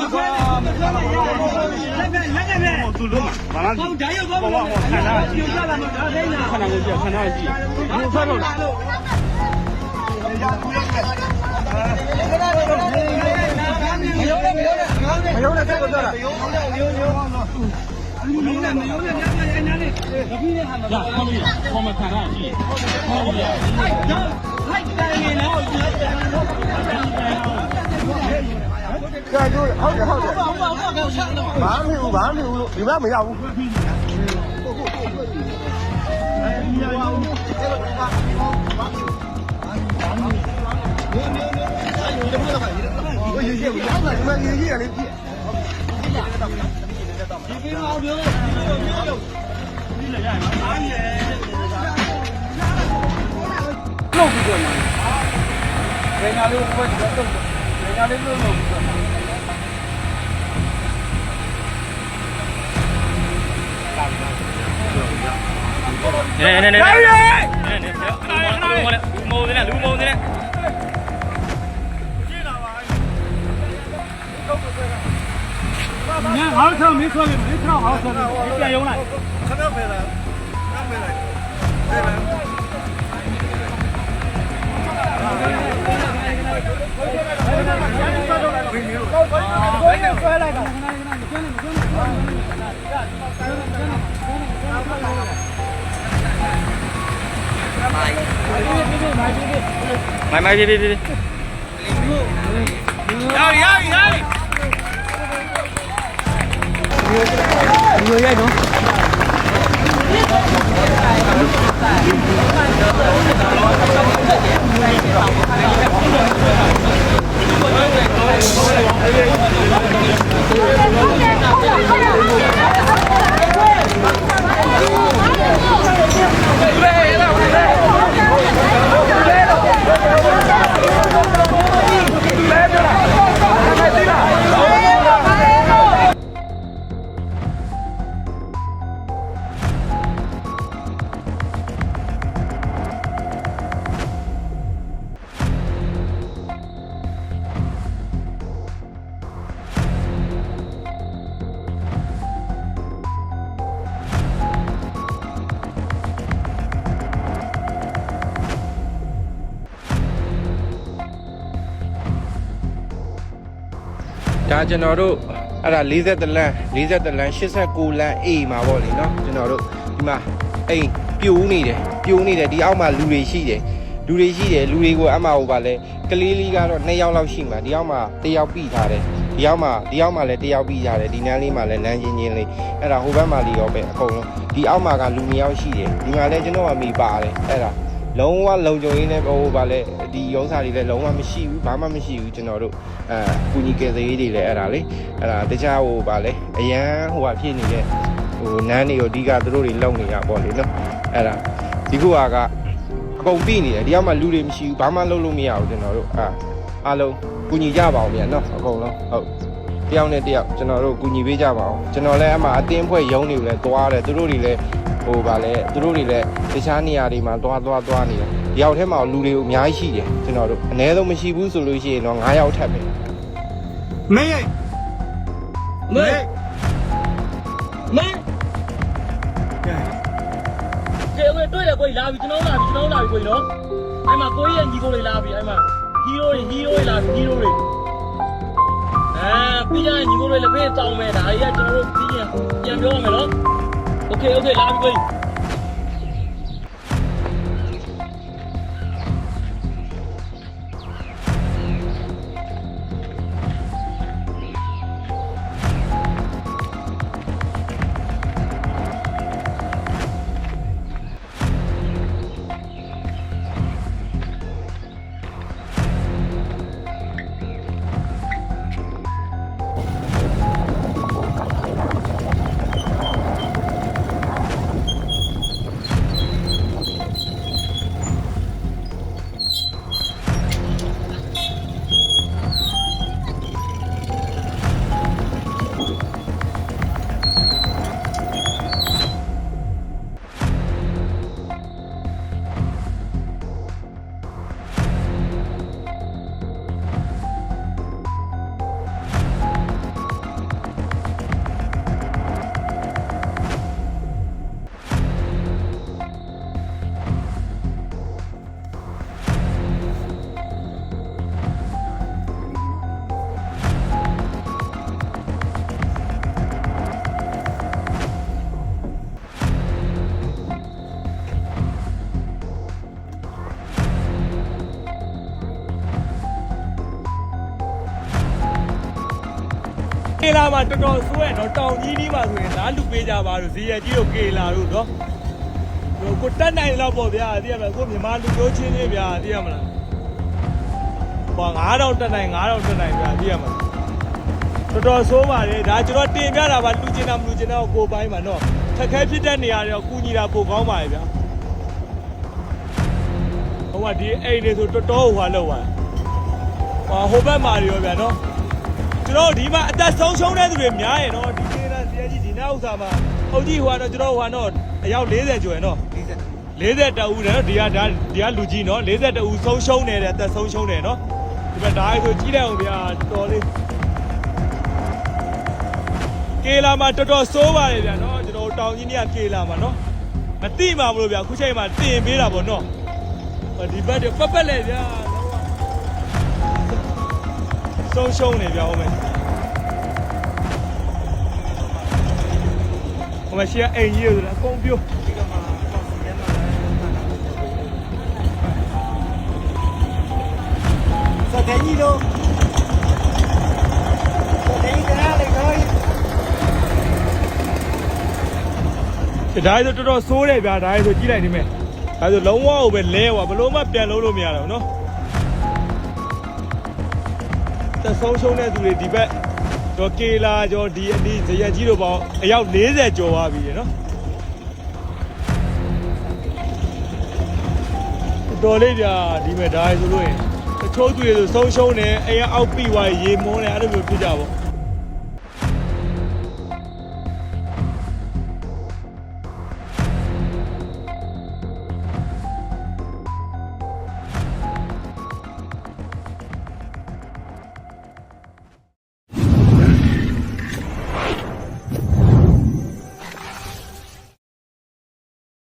မဆွဲနဲ့မဆွဲနဲ့ရလက်ပဲလက်ပဲသူလုံးဘာလားဟောဓာတ်ရုပ်ကောမလို့ခဏပြုတ်ကြလာမှာဒါသိလားခဏကိုကြည့်ခဏကြည့်ဘုဖတ်တော့လားမယုံနဲ့မယုံနဲ့မယုံနဲ့ဆက်ကိုပြောတာမယုံနဲ့မယုံနဲ့မယုံနဲ့မယုံနဲ့ညညညနေဒီပြီးတဲ့ဟာမှာရဟောလို့ရဟောမခဏကြည့်ဟောလို့ရလိုက်တော့လိုက်တယ်နေတော့ 对，就是好点好点。八六八六，里面没要。我一届，我你们一届的屁。你别闹，别闹，别闹，你来呀，哪里？弄不过你，人家六块钱，人家六六。 မျိုးမျိုးလုတ်ပြီးတော့နေညာလေးကိုဖတ်ကြတော့ညာလေးလို့လို့ပြီးတော့နေနေနေနေနေနေလူမုံနေလူမုံနေညာဟောက်ဆောင် မင်းဆိုရင်မင်းထောက်ဟောက်ဆောင်ပြန်ရုံးလိုက်မိုင်မိုင်ပြေးပြေးပြေးရရရ ဒါကျွန်တော်တို့အဲ့ဒါ40လမ်း40လမ်း89လမ်း A မှာပေါ့လေနော်ကျွန်တော်တို့ဒီမှာအိမ်ပြိုးနေတယ်ပြိုးနေတယ်ဒီအောက်မှာလူတွေရှိတယ်လူတွေရှိတယ်လူတွေကိုအမှဟိုပါလဲကလေးလေးကတော့2ယောက်လောက်ရှိမှာဒီအောက်မှာ1ယောက်ပြီးထားတယ်ဒီအောက်မှာဒီအောက်မှာလည်း1ယောက်ပြီးထားတယ်ဒီနန်းလေးမှာလည်းလမ်းချင်းချင်းလေးအဲ့ဒါဟိုဘက်မှာလေးရောပဲအကုန်လုံးဒီအောက်မှာကလူ2ယောက်ရှိတယ်ဒီမှာလည်းကျွန်တော်ကမိပါတယ်အဲ့ဒါ လုံးဝလုံခြုံရေးနဲ့ဟိုပါလဲဒီရုံးစာတွေလည်းလုံးဝမရှိဘူးဘာမှမရှိဘူးကျွန်တော်တို့အဲကုညီကယ်ဆယ်ရေးတွေလည်းအဲ့ဒါလေအဲ့ဒါတခြားဟိုပါလဲအရန်ဟိုဟာဖြစ်နေတဲ့ဟိုနန်းတွေကိုအဓိကသူတို့တွေလုံနေတာပေါ့လေနော်အဲ့ဒါဒီခုဟာကအကုန်ပြနေတယ်ဒီအောက်မှာလူတွေမရှိဘူးဘာမှလုပ်လို့မရဘူးကျွန်တော်တို့အာအားလုံးကုညီကြပါအောင်ဗျာနော်အကုန်လုံးဟုတ် တယောက်နဲ့တယောက်ကျွန်တော်တို့ကုညီပေးကြပါအောင်ကျွန်တော်လည်းအမှအတင်းဖွဲ့ရုံးတွေကိုလည်းသွားတယ်သူတို့တွေလည်းဟိုပါလဲသူတို့တွေလည်းတခြားနေရာတွေမှာသွားသွားသွားနေတယ်ဒီရောက်ထဲမှာလူတွေအများကြီးရှိတယ်ကျွန်တော်တို့အ ਨੇ ဆုံးမရှိဘူးဆိုလို့ရှိရင်တော့9ယောက်ထပ်ပဲမင်းရဲ့မေမေကျေဝဲတွေ့တယ်ကိုကြီးလာပြီကျွန်တော်လာပြီကျွန်တော်လာပြီကိုကြီးနော်အဲ့မှာကိုကြီးရဲ့ညီကိုတွေလာပြီအဲ့မှာဟီးရိုးတွေဟီးရိုးတွေလာပြီဟီးရိုးတွေ အဲပြီးရင်ညီကိုတွေလည်းဖေးတောင်းမယ်ဒါကြီးကကျွန်တော်တို့ပြီးရင်ပြန်ပြောရမယ်နော်โอเคโอเคလာပြီကို ကြီးကေလာမှာတော်တော်ဆိုးရတော့တောင်ကြီးကြီးမှာဆိုရင်လားလူပေးကြပါလို့ဇီရကြီးတို့ကေလာတို့နော်ဟိုကိုတက်နိုင်တော့ပေါ့ဗျာသိရမလားကိုမြန်မာလူမျိုးချင်းချင်းဗျာသိရမလားဟော9000တက်နိုင်9000တက်နိုင်ဗျာသိရမလားတော်တော်ဆိုးပါတယ်ဒါကျွန်တော်တင်ပြတာပါလူကျင်တာမလူကျင်တာကိုပိုင်းမှာနော်ခက်ခဲဖြစ်တဲ့နေရာတွေကူညီတာပိုကောင်းပါရဲ့ဗျာဟိုကဒီအိမ်တွေဆိုတော်တော်ဟွာလောက်ပါဟောဟိုဘက်မှာတွေရောဗျာနော် ကျွန်တော်ဒီမှာအသက်ဆုံးရှုံးတဲ့သူတွေများရယ်နော်ဒီကေလာစီယာကြီးဒီနောက်ဥစ္စာမှာအုတ်ကြီးဟိုကတော့ကျွန်တော်ဟိုကတော့အယောက်40ကျော်ရယ်နော်40တဦးတယ်နော်ဒီကဒါဒီကလူကြီးနော်40တဦးဆုံးရှုံးနေတယ်အသက်ဆုံးရှုံးတယ်နော်ဒီမှာဒါဆိုကြီးတယ်အောင်ဗျာတော်လေးကေလာမှာတော်တော်စိုးပါတယ်ဗျာနော်ကျွန်တော်တောင်ကြီးနေကကေလာမှာနော်မတိမှာမလို့ဗျာခုချိန်မှာတင်ပေးတာပေါ့နော်ဟောဒီဘက်တွေပတ်ပတ်လေဗျာ ဆုံးရှုံးနေဗျာဟုတ်မယ်ဟိုမှာရှိရအိမ်ကြီးလို့ဆိုတာအကုန်ပြိုးစတဲ့ကြီးလို့စတဲ့ကြီးကလည်းခေါ်ဒါဆိုတော်တော်ဆိုးတယ်ဗျာဒါဆိုကြည့်လိုက်နေမယ်ဒါဆိုလုံးဝကိုပဲလဲွာဘလို့မှပြန်လုံးလို့မရတော့ဘူးနော် သက်ဆုံးရှုံးတဲ့သူတွေဒီဘက်ကျော်ကေလာကျော်ဒီအဒီဇရက်ကြီးတို့ပေါင်းအယောက်40ကျော်သွားပြီရယ်နော်တော်လေးဗျာဒီမဲ့ဒါဆိုလို့ရင်တချို့သူတွေဆိုဆုံးရှုံးတယ်အိမ်ကအောက်ပြီးသွားရေမုန်းတယ်အဲ့လိုမျိုးဖြစ်ကြပါ